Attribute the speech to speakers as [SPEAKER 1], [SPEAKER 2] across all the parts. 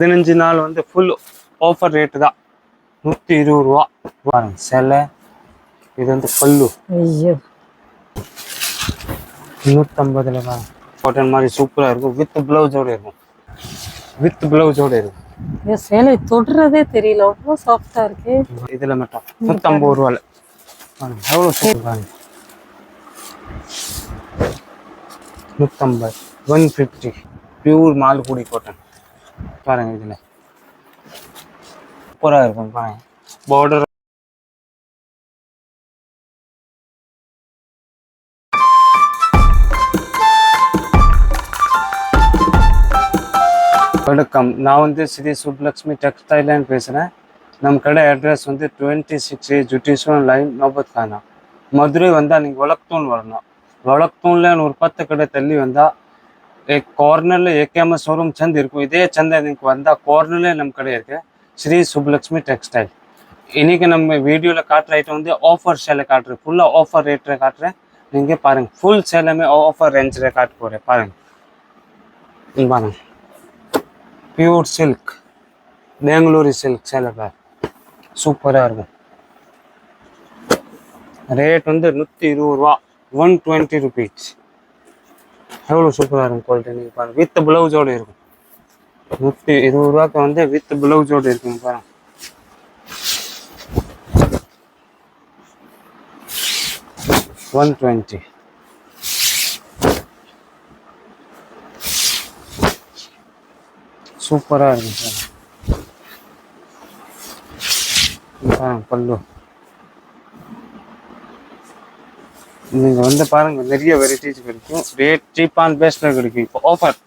[SPEAKER 1] பதினஞ்சு நாள் வந்து ஃபுல் ஆஃபர் ரேட்டு தான். நூற்றி இருபது ரூபா. பாருங்க சிலை. இது வந்து பல்லு.
[SPEAKER 2] ஐயோ.
[SPEAKER 1] நூற்றம்பதுல பாருங்க. காட்டன் மாதிரி சூப்பராக இருக்கும். வித் பிளவுஸோட இருக்கும். வித் பிளவுஸோட இருக்கும்.
[SPEAKER 2] சேலை தொடுறதே தெரியல. அவ்வளோ சாஃப்டா இருக்கு.
[SPEAKER 1] இதில் மட்டும். நூற்றம்பது ரூபால. எவ்வளோ சூப்பர் பாருங்க. நூற்றம்பது one fifty pure Malgudi cotton பாருங்க இதில். சூப்பராக இருக்கும் பாருங்க. பார்டர் வணக்கம். நான் வந்து ஸ்ரீ சுப்லக்ஷ்மி டெக்ஸ்டைல்னு பேசுகிறேன் நம்ம கடை அட்ரஸ் வந்து டுவெண்ட்டி சிக்ஸ் ஜுட்டிஷன் லைன் நோபத் கானா மதுரை வந்தால் நீங்கள் வழக்தூன் வரணும். வழக்தூன்ல ஒரு பத்து கடை தள்ளி வந்தால் கார்னரில் ஏகேஎம் ஷோரூம் சந்த் இருக்கும் இதே சந்தை நீங்கள் வந்தால் கார்னர்ல நம்ம கடை இருக்கு ஸ்ரீ சுப்லக்ஷ்மி டெக்ஸ்டைல் இன்னைக்கு நம்ம வீடியோவில் காட்டுற ஐட்டம் வந்து ஆஃபர் சேலை காட்டுறேன் ஃபுல்லாக ஆஃபர் ரேட்டில் காட்டுறேன் நீங்கள் பாருங்கள் ஃபுல் சேலமே ஆஃபர் ரேஞ்சில் காட்டு போகிறேன் பாருங்கள் பாருங்க பியூர் சில்க் பெங்களூரி சில்க் சேலை பேர் சூப்பராக இருக்கும் ரேட் வந்து நூற்றி இருபது ரூபா ஒன் டுவெண்ட்டி ருபீஸ் எவ்வளோ சூப்பராக இருக்கும் குவாலிட்டி நீங்கள் பாருங்க. வித் ப்ளவுஸோடு இருக்கும். நூற்றி இருபது ரூபாய்க்கு வந்து வித் ப்ளவுஸோடு இருக்கும் பாருங்க. ஒன் டுவெண்ட்டி சூப்பராக இருக்கும் சார் பாருங்க பல்லு. நீங்கள் வந்து பாருங்க நிறைய வெரைட்டிஸ் கிடைக்கும். ரேட் சீப் அண்ட் பெஸ்ட்டில் கிடைக்கும். இப்போ ஆஃபர்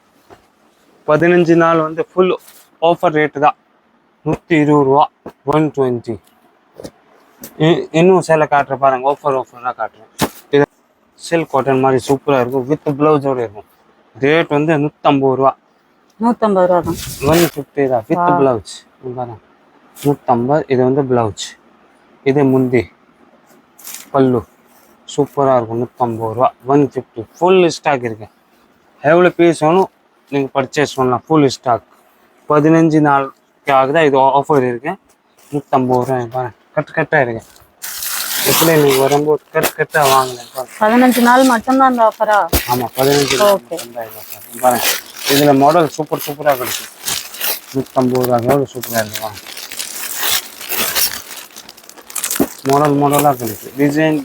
[SPEAKER 1] பதினஞ்சு நாள் வந்து ஃபுல் ஆஃபர் ரேட்டு தான். நூற்றி இருபது ரூபா ஒன் டுவெண்ட்டி இன்னும் சேலை காட்டுற பாருங்க ஆஃபர் ஆஃபராக காட்டுறேன். இது சில்க் காட்டன் மாதிரி சூப்பராக இருக்கும் வித் ப்ளவுஸோடு இருக்கும். ரேட் வந்து நூற்றம்பது ரூபா.
[SPEAKER 2] நூற்றம்பது ரூபா தான்.
[SPEAKER 1] ஒன் ஃபிஃப்டி தான் வித் பிளவுஸ் நூற்றம்பது இது வந்து பிளவுஸ் இது முந்தி பல்லு. சூப்பராக இருக்கும். நூற்றம்பது ரூபா. ஒன் ஃபிஃப்டி ஃபுல் ஸ்டாக் இருக்கு. எவ்வளோ பீஸ் வேணும்? நீங்கள் பர்ச்சேஸ் பண்ணலாம். ஃபுல் ஸ்டாக் பதினஞ்சு நாளுக்காக தான் இது ஆஃபர் இருக்கு. நூற்றம்பது ரூபா பாருங்க. கட்டு கட்டாக இருக்கு. எப்படி நீங்கள் வரும்போது கட்டு கட்டாக வாங்கலாம்
[SPEAKER 2] பதினஞ்சு நாள் மட்டும்தான் அந்த ஆஃபரா
[SPEAKER 1] ஆமாம் பதினஞ்சு
[SPEAKER 2] Okay.
[SPEAKER 1] பாருங்க. இதில் மாடல் சூப்பர் சூப்பராக கிடைக்கும் நூற்றம்பது ரூபா எவ்வளோ சூப்பராக இருக்கு. வாங்க மாடல் மாடலாக கிடைக்கும் டிசைன்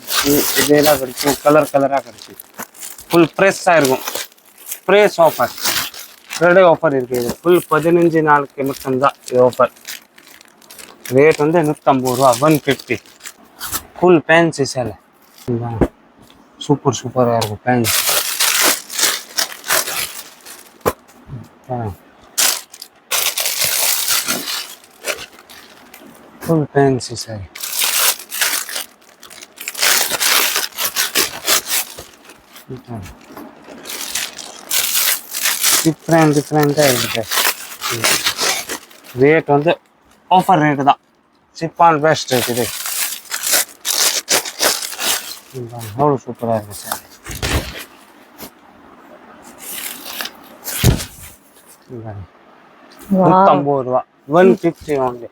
[SPEAKER 1] இதெல்லாம் கிடைக்கும். கலர் கலராக கிடைக்கும் ஃபுல் ஃப்ரெஷ்ஷாக இருக்கும். ஃப்ரெஷ் ஆஃபர் ஃப்ரைடே ஆஃபர் இருக்குது இது. ஃபுல் பதினஞ்சு நாளுக்கு மட்டும்தான் இது ஆஃபர் ரேட் வந்து நூற்றம்பது ரூபா ஒன் ஃபிஃப்டி ஃபுல் பேன்சி சேலை. சூப்பர் சூப்பராக இருக்கும் fancy full fancy sari different டிஃப்ரெண்ட்டாக இருக்குது ரேட் வந்து ஆஃபர் ரேட்டு தான். சிப் ஆன் பெஸ்ட் இது. எவ்வளோ சூப்பராக இருக்குது சார் நூற்றம்பது ரூபா. ஒன் ஃபிஃப்டி ஒன்லி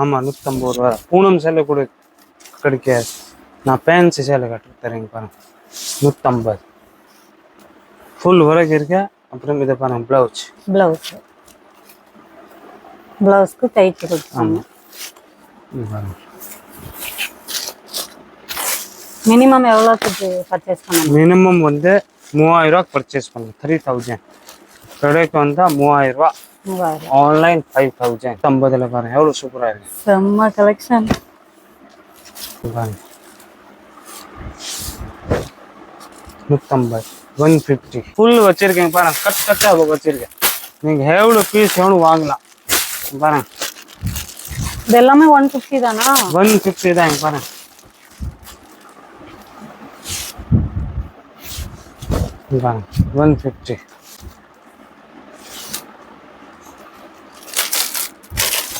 [SPEAKER 1] ஆமாம் நூற்றம்பது ரூபா. பூனம் சேலை கூட கிடைக்காது. நான் பேன்சி சேலை கட்டு தரேங்க பாருங்க. நூற்றம்பது ஃபுல் ஒர்க் இருக்க. அப்புறம் இதை பாருங்க ப்ளவுஸ்
[SPEAKER 2] பிளவுஸ் பிளவுஸ்க்கு தைச்சு கொடுத்தாங்க மினிமம் எவ்வளோத்துக்கு பர்ச்சேஸ் பண்ணணும்?
[SPEAKER 1] மினிமம் வந்து மூவாயிரம் ரூபா பர்ச்சேஸ் பண்ணுங்க த்ரீ தௌசண்ட் கடைக்கு வந்தால் மூவாயிரம் ஆன்லைன் ஃபைவ் தௌசண்ட் ஐம்பதுல பாருங்க எவ்வளோ சூப்பராக இருக்கு.
[SPEAKER 2] செம்ம கலெக்ஷன்
[SPEAKER 1] பாருங்க. நூற்றம்பது ஒன் ஃபிஃப்டி ஃபுல் வச்சிருக்கேன் பாருங்க. கட் கட்டாக வச்சிருக்கேன். நீங்கள் எவ்வளோ பீஸ் எவ்வளோ வாங்கலாம். பாருங்க.
[SPEAKER 2] இது எல்லாமே ஒன் ஃபிஃப்டி தானா?
[SPEAKER 1] ஒன் ஃபிஃப்டி தான் பாருங்க. ஒன் ஃபிஃப்டி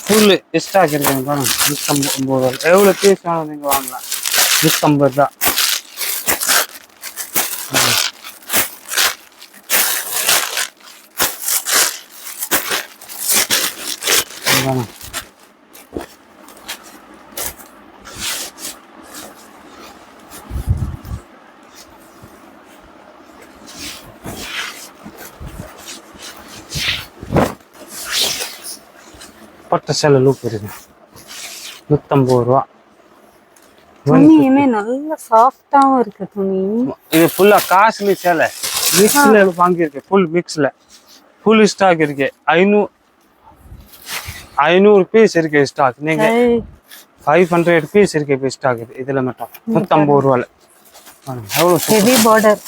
[SPEAKER 1] ஃபுல் ஸ்டாக் இருக்குங்க பாருங்க. நூற்றம்பது ரூபா எவ்வளோ பீஸ் வேணும் நீங்கள் வாங்கலாம். நூற்றம்பது தான். இதாங்க. பட்டு சேலை லூப் இருக்கு. நூற்றம்பது ரூபா.
[SPEAKER 2] துணியுமே நல்ல சாஃப்டாவும் இருக்கு துணி.
[SPEAKER 1] இது ஃபுல்லா காஸ்ட்லி சேலை. மிக்ஸ்ல வாங்கியிருக்கு. ஃபுல் மிக்ஸ்ல ஃபுல் ஸ்டாக் இருக்கு. ஐநூறு ஐநூறு பீஸ் இருக்கு ஸ்டாக் நீங்க
[SPEAKER 2] ஏய்,
[SPEAKER 1] ஃபைவ் ஹண்ட்ரட் பீஸ் இருக்கு இப்போ ஸ்டாக் இது இதுல மட்டும். நூற்றம்பது ரூபால. பாருங்க, எவ்வளோ super
[SPEAKER 2] heavy border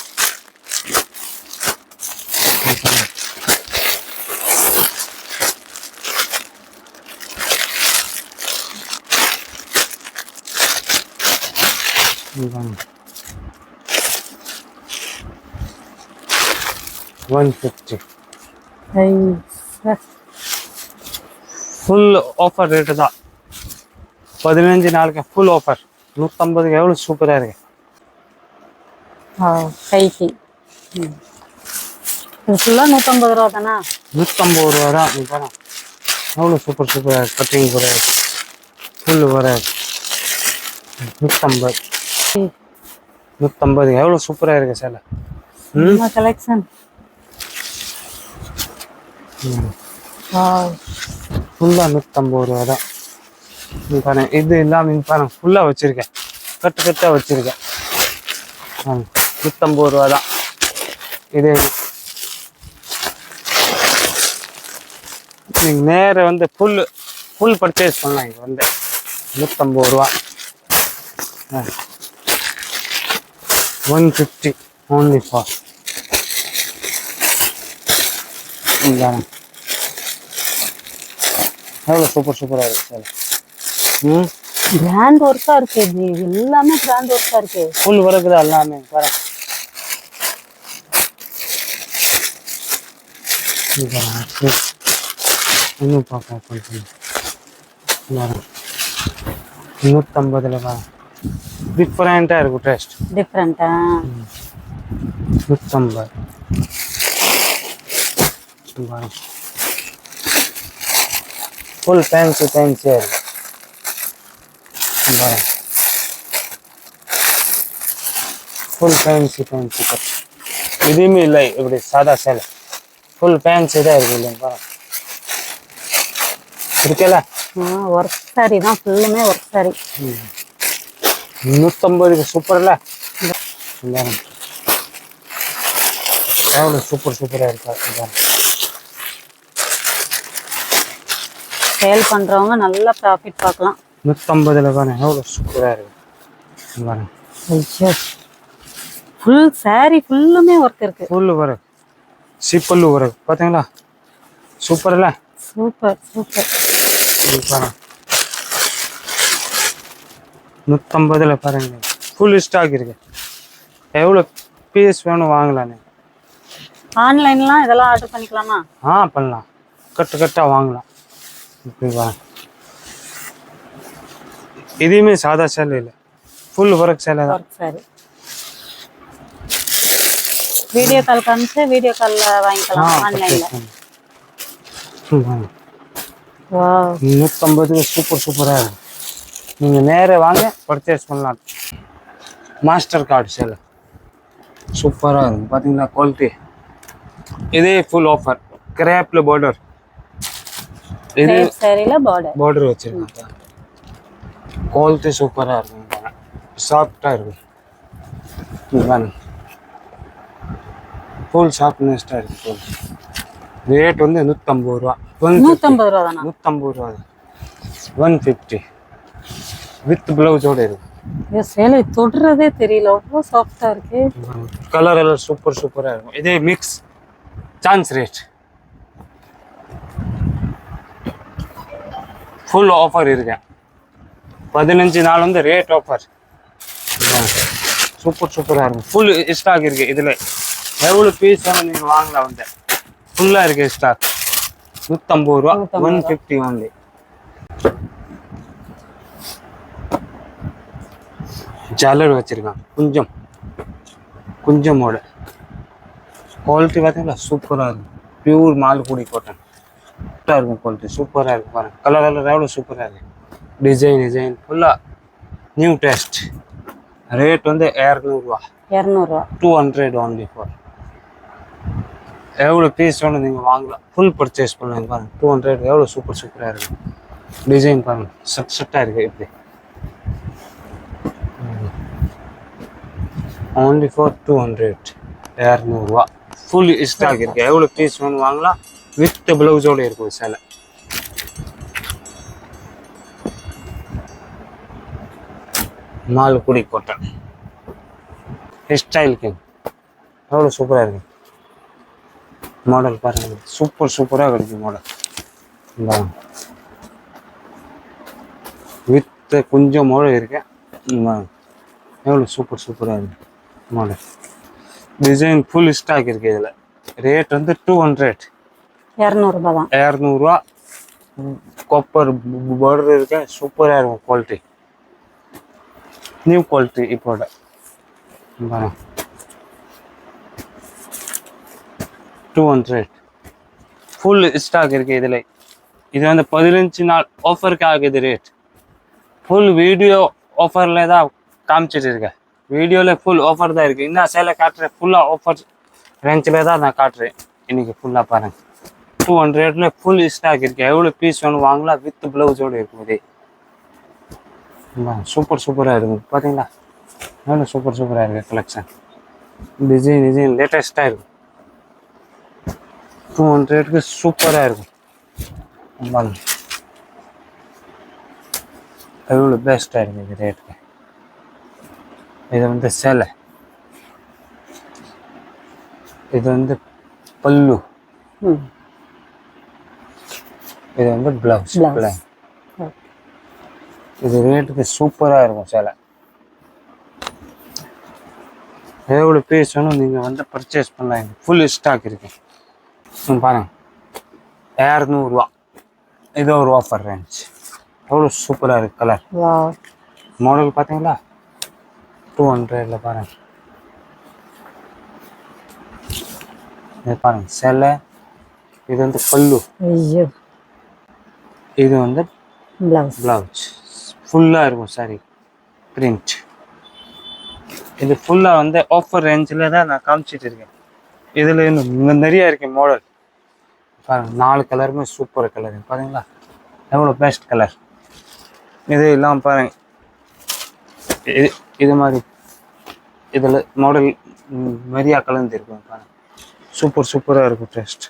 [SPEAKER 1] one fifty
[SPEAKER 2] ஐ,
[SPEAKER 1] ஃபுல் ஆஃபர் ரேட்டு தான். பதினஞ்சு நாளுக்கு ஃபுல் ஆஃபர் நூற்றம்பதுக்கு எவ்வளோ சூப்பராக இருக்கு?
[SPEAKER 2] கைக்கு. இது ஃபுல்லா நூத்தம்பது ரூபா தானே?
[SPEAKER 1] நூற்றம்பது ரூபா தான். நீ பாரு. எவ்வளோ சூப்பர் சூப்பராக இருக்கு கட்டிங் வராது ஃபுல் வராது நூற்றம்பது நூற்றம்பது எவ்வளோ சூப்பராக இருக்கு சேலை?
[SPEAKER 2] கலெக்ஷன்
[SPEAKER 1] ஃபுல்லாக நூற்றம்பது ரூபா தான். நீ இது இல்லாமல் நீ ஃபுல்லாக வச்சுருக்கேன். கட்டு கட்டாக வச்சுருக்கேன். நூற்றம்பது ரூபா தான். இது நீங்கள் நேர வந்து ஃபுல் ஃபுல் பர்ச்சேஸ் பண்ணலாம் இங்கே வந்து. நூற்றம்பது ரூபா. ஒன் ஃபிஃப்டி ஓன்லி ஃபார் எவ்வளோ சூப்பர் சூப்பராக இருக்கு. சார் ம்
[SPEAKER 2] பிராண்ட் ஒர்க்கா இருக்கு இது எல்லாமே பிராண்ட் ஒர்க்கா இருக்கு.
[SPEAKER 1] ஃபுல் ஒர்க்கு தான் எல்லாமே. பாருங்க, இன்னும் பார்க்க கொஞ்சம். பாருங்க. நூற்றம்பதுல பாருங்க டிஃப்ரெண்ட்டாக இருக்கும் டேஸ்ட்
[SPEAKER 2] டிஃப்ரெண்டா
[SPEAKER 1] நூற்றம்பது ஃபுல் ஃபேன்சி ஃபேன்சியாக இருக்கு பாருங்க ஃபுல் ஃபேன்சி ஃபேன்சி கட் எதுவுமே இல்லை. இப்படி சாதா சேலை. ஃபுல் ஃபேன்சி தான் இருக்கு இல்லைங்க பாருங்க இருக்கல?
[SPEAKER 2] ஒர்க் சாரி தான். ஃபுல்லுமே ஒர்க் சாரி
[SPEAKER 1] நூற்றம்பதுக்கு சூப்பர்ல சூப்பர் சூப்பராக இருக்கா?
[SPEAKER 2] சேல் பண்றவங்க நல்ல ப்ராஃபிட் பார்க்கலாம்
[SPEAKER 1] நூற்றம்பதுல பாருங்க. எவ்வளோ சூப்பராக இருக்கு. பாருங்க.
[SPEAKER 2] ஃபுல் சாரி ஃபுல்லுமே ஒர்க் இருக்கு.
[SPEAKER 1] ஃபுல்லு வரும் சிப்பல்லு வரும் பார்த்தீங்களா சூப்பர்ல
[SPEAKER 2] சூப்பர் சூப்பர்
[SPEAKER 1] இது பாருங்க. நூற்றம்பதுல பாருங்க. ஃபுல் ஸ்டாக் இருக்கு. எவ்வளோ பீஸ் வேணும் வாங்கலாம்
[SPEAKER 2] ஆன்லைன்லாம் இதெல்லாம் ஆர்டர் பண்ணிக்கலாமா?
[SPEAKER 1] ஆ பண்ணலாம். கட்டு கட்டாக வாங்கலாம். வாங்க எதுவுமே சாதா சேலை இல்லை. ஃபுல் ஒர்க் சேலை தான்.
[SPEAKER 2] வீடியோ கால் காமிச்சு வீடியோ கால்ல வாங்கிக்கலாம் ஆன்லைன்ல. வாவ்
[SPEAKER 1] நூற்றம்பதுக்கு சூப்பர் சூப்பராக இருக்கும் நீங்கள் நேரா வாங்க பர்ச்சேஸ் பண்ணலாம். மாஸ்டர் கார்டு சேலை. சூப்பராக இருக்கும் பார்த்தீங்களா குவாலிட்டி இதே ஃபுல் ஆஃபர் கிரேப்பில் பார்டர் இது
[SPEAKER 2] கிரேப் சாரில பார்டர்
[SPEAKER 1] பார்டர் வச்சுருக்காங்க. குவாலிட்டி சூப்பராக இருக்கும். சாஃப்டாக இருக்கும். இது பாருங்க. ஃபுல் ஷார்ப்னஸ்டாக இருக்கு ஃபுல் ரேட் வந்து நூற்றம்பது ரூபா. ஒன்
[SPEAKER 2] நூத்தம்பது ரூபா தானா?
[SPEAKER 1] நூற்றம்பது ரூபா ஒன் ஃபிஃப்டி வித் ப்ளவுஸோடு இருக்கு.
[SPEAKER 2] சேலை தொடுறதே தெரியல. அவ்வளோ சாஃப்டா இருக்கு.
[SPEAKER 1] கலர் எல்லாம் சூப்பர் சூப்பராக இருக்கும். இதே mix chance rate full offer இருக்கு பதினஞ்சு நாள் வந்து ரேட் ஆஃபர் சூப்பர் சூப்பராக இருக்கும். ஃபுல் ஸ்டாக் இருக்கு இதில். எவ்வளோ பீஸ் வேணும் நீங்கள் வாங்கலாம் வந்து. ஃபுல்லாக இருக்கு ஸ்டாக் நூற்றம்பது ரூபா ஒன். ஃபிஃப்டி ஒன்லி ஜாலர் வச்சிருக்கான். குஞ்சம். குஞ்சமோட குவாலிட்டி பார்த்தீங்களா? சூப்பராக இருக்கும். பியூர் மால்குடி காட்டன் சாஃப்டாக இருக்கும் குவாலிட்டி சூப்பராக இருக்கும் பாருங்க. கலர் கலர் எவ்வளோ சூப்பராக இருக்கு. டிசைன் டிசைன் ஃபுல்லாக நியூ டேஸ்ட் ரேட் வந்து இரநூறுவா.
[SPEAKER 2] இரநூறுவா.
[SPEAKER 1] டூ ஹண்ட்ரட் ஒன்லி ஃபார் எவ்வளோ பீஸ் வேணும் நீங்கள் வாங்கலாம். ஃபுல் பர்ச்சேஸ் பண்ணலாம் பாருங்க. டூ ஹண்ட்ரட் எவ்வளோ சூப்பர் சூப்பராக இருக்கு. டிசைன் பாருங்க. செட் செட்டாக இருக்கு இப்படி. ஒன்லி ஃபார் டூ ஹண்ட்ரட் இரநூறுவா. ஃபுல் ஸ்டாக் இருக்கு. எவ்வளோ பீஸ் வேணும் வாங்கலாம். வித் பிளவுஸோடு இருக்கும் சேலை. மால்குடி கோட்டை ஸ்டைல் கிங் எவ்வளோ சூப்பராக இருக்கு. மாடல் பாருங்க. சூப்பர் சூப்பராக கிடைக்கும் மாடல் வித்து கொஞ்சம் மாடல் இருக்கேன் எவ்வளோ சூப்பர் சூப்பராக இருக்கு மாடல் டிசைன் ஃபுல் ஸ்டாக் இருக்குது இதில். ரேட் வந்து டூ ஹண்ட்ரட்
[SPEAKER 2] இரநூறுபா தான்
[SPEAKER 1] இரநூறுவா. கொப்பர் பர்டர் இருக்க சூப்பராக இருக்கும் குவாலிட்டி நியூ குவாலிட்டி இப்போட. டூ ஹண்ட்ரட் ஃபுல் ஸ்டாக் இருக்கு இதில். இது வந்து பதினஞ்சு நாள் ஆஃபருக்கு ஆகுது ரேட் ஃபுல் வீடியோ ஆஃபரில் தான் காமிச்சிட்டு இருக்கேன். வீடியோவில் ஃபுல் ஆஃபர் தான் இருக்குது இன்னும் சேலை காட்டுறேன். ஃபுல்லாக ஆஃபர் ரேஞ்சில் தான் நான் காட்டுறேன். இன்னைக்கு ஃபுல்லாக பாருங்கள் டூ ஹண்ட்ரட்ல ஃபுல் ஸ்டாக் இருக்கு. எவ்வளோ பீஸ் வேணும் வாங்கலாம் வித் பிளவுஸோடு இருக்கும் இதே. சூப்பர் சூப்பராக இருக்கும் பார்த்தீங்களா எவ்வளோ சூப்பர் சூப்பராக இருக்குது கலெக்ஷன் டிசைன் டிசைன் லேட்டஸ்ட்டாக இருக்கும் டூ ஹண்ட்ரடுக்கு சூப்பராக இருக்கும் பாருங்க எவ்வளோ பெஸ்ட்டாக இருக்குது இது ரேட்டுக்கு இது வந்து சேலை. இது வந்து பல்லு.
[SPEAKER 2] ம்.
[SPEAKER 1] இது வந்து பிளவுஸ். இது ரேட்டுக்கு சூப்பராக இருக்கும் சேலை. எவ்வளோ பீஸ் வேணும் நீங்கள் வந்து பர்ச்சேஸ் பண்ணலாம். ஃபுல் ஸ்டாக் இருக்கு. பாருங்க. இரநூறுவா. இது ஒரு ஆஃபர் ரேஞ்ச் எவ்வளோ சூப்பராக இருக்கு கலர் மாடல் பார்த்தீங்களா டூ ஹண்ட்ரட்ல பாருங்க. இது பாருங்க. சேலை. இது வந்து பல்லு.
[SPEAKER 2] ஐயோ.
[SPEAKER 1] இது வந்து
[SPEAKER 2] பிளவுஸ்
[SPEAKER 1] பிளவுஸ் ஃபுல்லாக இருக்கும் சாரி பிரிண்ட் இது ஃபுல்லாக வந்து ஆஃபர் ரேஞ்சில் தான் நான் காமிச்சிட்டு இருக்கேன். இதில் இன்னும் இங்க நிறைய இருக்கு மாடல் பாருங்க நாலு கலருமே சூப்பர் கலர் பாருங்களா எவ்வளோ பெஸ்ட் கலர் இது இல்லாமல் பாருங்க. இது இது மாதிரி இதில் மாடல் நிறையா கலந்து இருக்கும் பாருங்க. சூப்பர் சூப்பராக இருக்கும் டேஸ்ட்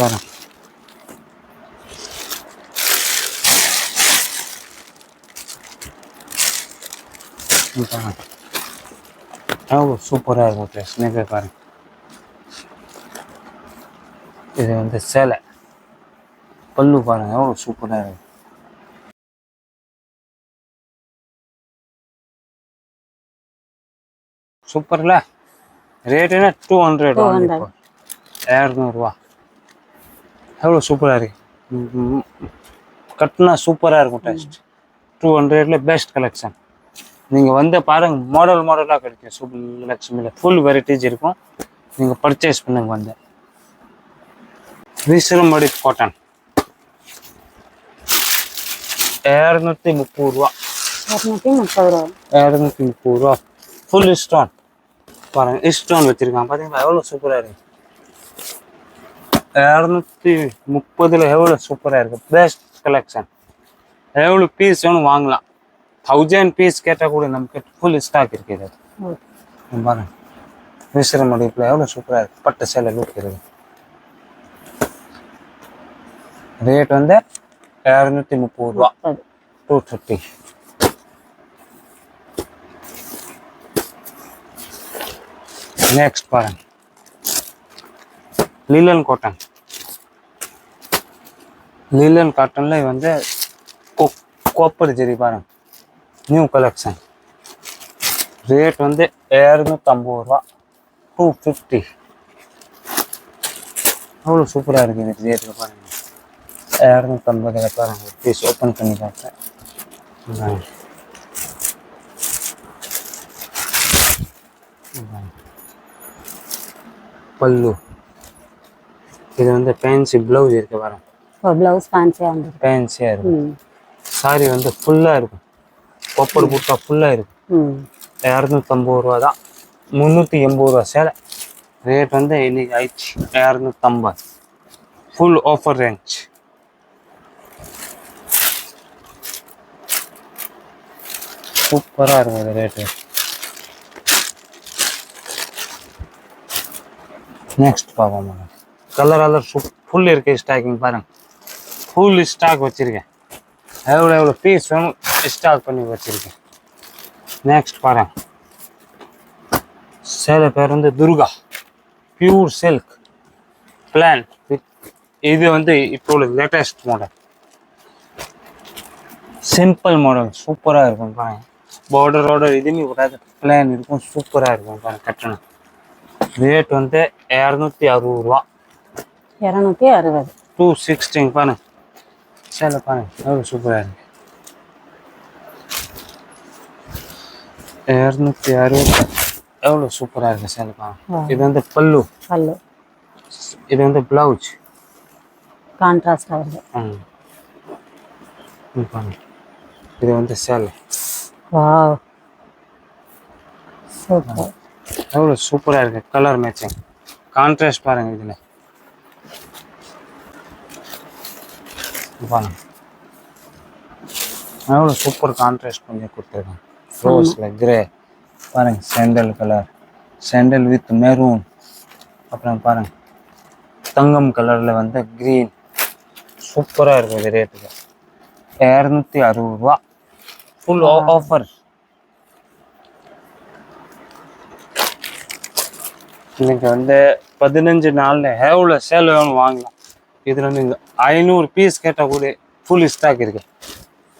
[SPEAKER 1] பாருங்க. பாருங்க எவ்வளோ சூப்பராக இருக்கும் டேஸ்ட் நீங்கள் பாருங்க. இது வந்து சேலை. பல்லு பாருங்க எவ்வளோ சூப்பராக இருக்கு. சூப்பர்ல ரேட் என்ன? Two hundred
[SPEAKER 2] 200.
[SPEAKER 1] இரநூறுவா. எவ்வளோ சூப்பராக இருக்கு. கட்டினா சூப்பராக இருக்கும் டேஸ்ட் டூ ஹண்ட்ரட்ல பெஸ்ட் கலெக்ஷன் நீங்கள் வந்து பாருங்க மாடல் மாடலாக கிடைக்கும். சூப்பர் லக்ஷ்மியில் ஃபுல் வெரைட்டிஸ் இருக்கும். நீங்கள் பர்ச்சேஸ் பண்ணுங்க வந்து. விசிறம்படி காட்டன் இரநூத்தி முப்பது ரூபா.
[SPEAKER 2] இரநூத்தி முப்பது ரூபா.
[SPEAKER 1] இரநூத்தி முப்பது ரூபா. ஃபுல் ஸ்டோன் பாருங்க ஸ்டோன் வச்சிருக்கான் பாத்தீங்களா? எவ்வளோ சூப்பரா இருக்கு. இரநூத்தி முப்பதுல எவ்வளோ சூப்பரா இருக்கு? பெஸ்ட் கலெக்ஷன் எவ்வளோ பீஸ் வேணும் வாங்கலாம். தௌசண்ட் பீஸ் கேட்டால் கூட நமக்கு ஃபுல் ஸ்டாக் இருக்கு இது
[SPEAKER 2] ஓகே
[SPEAKER 1] இங்க பாருங்க. விசிற மடிப்பில் எவ்வளோ சூப்பராக இருக்கு. பட்டு சேலை லுக் இருக்கு ரேட் வந்து இரநூத்தி முப்பது ரூபா. டூ தேர்ட்டி நெக்ஸ்ட் பாருங்க. லீலன் காட்டன் லீலன் காட்டன்ல வந்து கோப்பர் ஜெரி பாருங்க. நியூ கலெக்ஷன் ரேட் வந்து இரநூத்தம்பது ரூபா. டூ ஃபிஃப்டி அவ்வளோ சூப்பராக இருக்குது இந்த ரேட்டில் பாருங்க. இரநூத்தம்பதுல பாருங்க. பீஸ் ஓப்பன் பண்ணி பார்த்தேன். பல்லு. இது வந்து ஃபேன்சி ப்ளவுஸ் இருக்கு பாருங்க.
[SPEAKER 2] ப்ளவுஸ் ஃபேன்சியாக வந்துருக்கு.
[SPEAKER 1] ஃபேன்சியாக இருக்கும் சாரி வந்து ஃபுல்லாக இருக்கும். கொப்பர் புட்டா ஃபுல்லாக இருக்கும்
[SPEAKER 2] ம்
[SPEAKER 1] இரநூத்தம்பது ரூபா தான் முந்நூற்றி எண்பது ரூபா சேலை. ரேட் வந்து இன்னைக்கு ஆயிடுச்சு. இரநூத்தம்பது ஃபுல் ஆஃபர் ரேஞ்ச் சூப்பராக இருக்கும் இது ரேட்டு நெக்ஸ்ட் பார்ப்போம். மேடம் கலர் கலர் ஃபுல் இருக்கு ஸ்டாக்கிங் பாருங்க. ஃபுல் ஸ்டாக் வச்சிருக்கேன். எவ்வளோ எவ்வளோ பீஸ் வேணும். ஸ்டாக் பண்ணி வச்சிருக்கேன். நெக்ஸ்ட் பாருங்க. சேலை பேர் வந்து துர்கா பியூர் சில்க் பிளான் இது வந்து இப்போ லேட்டஸ்ட் மாடல் சிம்பிள் மாடல் சூப்பராக இருக்கும் பாருங்க. பார்டர் ஆர்டர் எதுவுமே விடாது. பிளான் இருக்கும் சூப்பராக இருக்கும் பாருங்க கட்டணம். ரேட் வந்து இரநூத்தி அறுபது ரூபா.
[SPEAKER 2] இரநூத்தி அறுபது.
[SPEAKER 1] டூ சிக்ஸ்டிங் பாருங்க. பாருங்க எவ்வளோ சூப்பராக இருக்கு இரநூத்தி அறுபது எவ்வளோ சூப்பராக இருக்கு சேலை இது வந்து பல்லு
[SPEAKER 2] பல்லு
[SPEAKER 1] இது வந்து பிளவுஸ்
[SPEAKER 2] கான்ட்ராஸ்டாக வருது
[SPEAKER 1] ம் இது வந்து சேலை
[SPEAKER 2] வாவ் சூப்பர்
[SPEAKER 1] எவ்வளோ சூப்பராக இருக்கு கலர் மேட்சிங் கான்ட்ராஸ்ட் பாருங்க இதில் பாருங்க. எவ்வளோ சூப்பர் கான்ட்ராஸ்ட் பண்ணி கொடுத்துருக்காங்க. ரோஸில் கிரே பாருங்க sandal colour sandal with maroon அப்புறம் பாருங்க தங்கம் கலரில் வந்து க்ரீன் சூப்பராக இருக்கும் இது ரேட்டுக்கு இரநூத்தி அறுபது ரூபா. ஃபுல் ஆஃபர் இன்னைக்கு வந்து பதினஞ்சு நாளில் எவ்வளோ சேல் வேணும் வாங்கலாம். இதில் நீங்கள் ஐநூறு பீஸ் கேட்டால் கூட ஃபுல் ஸ்டாக் இருக்கு.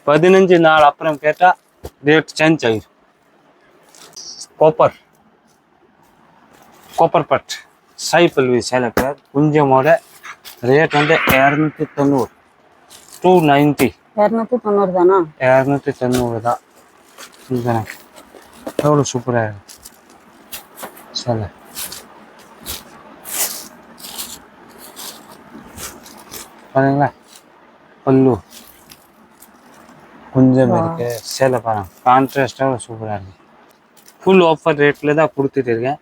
[SPEAKER 1] பதினஞ்சு நாள் அப்புறம் கேட்டால் ரேட் சேஞ்ச் ஆகிடும் கோப்பர் கோப்பர் பட் சைப்பல்வி சேலை பேர் குஞ்சமோட ரேட் வந்து இரநூத்தி தொண்ணூறு. டூ நைன்ட்டி
[SPEAKER 2] இரநூத்தி தொண்ணூறு தானா?
[SPEAKER 1] இரநூத்தி தொண்ணூறு தான். இதுதானே எவ்வளோ சூப்பராக இருக்கு? சேலை பாருங்களா? பல்லு. கொஞ்சம் இருக்கு. சேலை பாருங்க. கான்ட்ராஸ்டாக சூப்பராக இருக்கு. ஃபுல் ஆஃபர் ரேட்டில் தான் கொடுத்துட்டு இருக்கேன்.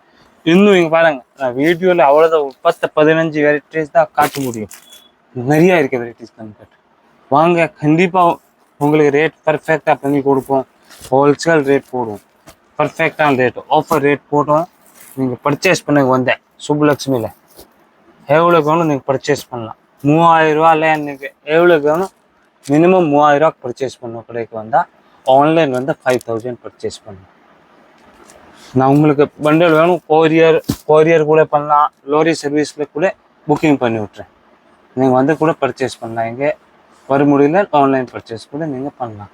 [SPEAKER 1] இன்னும் இங்கே பாருங்க. நான் வீடியோவில் அவ்வளோதான் பத்து பதினஞ்சு வெரைட்டிஸ் தான் காட்ட முடியும். நிறையா இருக்கு வெரைட்டிஸ் கம்பேர்ட் வாங்க கண்டிப்பாக உங்களுக்கு ரேட் பர்ஃபெக்டாக பண்ணி கொடுப்போம். ஹோல்சேல் ரேட் போடுவோம். பர்ஃபெக்டான ரேட் ஆஃபர் ரேட் போட்டோம். நீங்கள் பர்ச்சேஸ் பண்ண வந்தேன். சுப்புலக்ஷ்மியில் எவ்வளோக்கு வேணும் நீங்கள் பர்ச்சேஸ் பண்ணலாம். மூவாயிரம் ரூபாயில் எனக்கு எவ்வளோக்கு வேணும்? மினிமம் மூவாயிரம் ரூபா பர்ச்சேஸ் பண்ண கடைக்கு வந்தால் ஆன்லைன் வந்து ஃபைவ் தௌசண்ட் பர்ச்சேஸ் பண்ணலாம் நான் உங்களுக்கு பண்டல் வேணும். கொரியர் கொரியர் கூட பண்ணலாம். லோரி சர்வீஸில் கூட புக்கிங் பண்ணி விட்றேன் நீங்கள் வந்து கூட பர்ச்சேஸ் பண்ணலாம். இங்கே வர முடியல ஆன்லைன் பர்ச்சேஸ் கூட நீங்கள் பண்ணலாம்.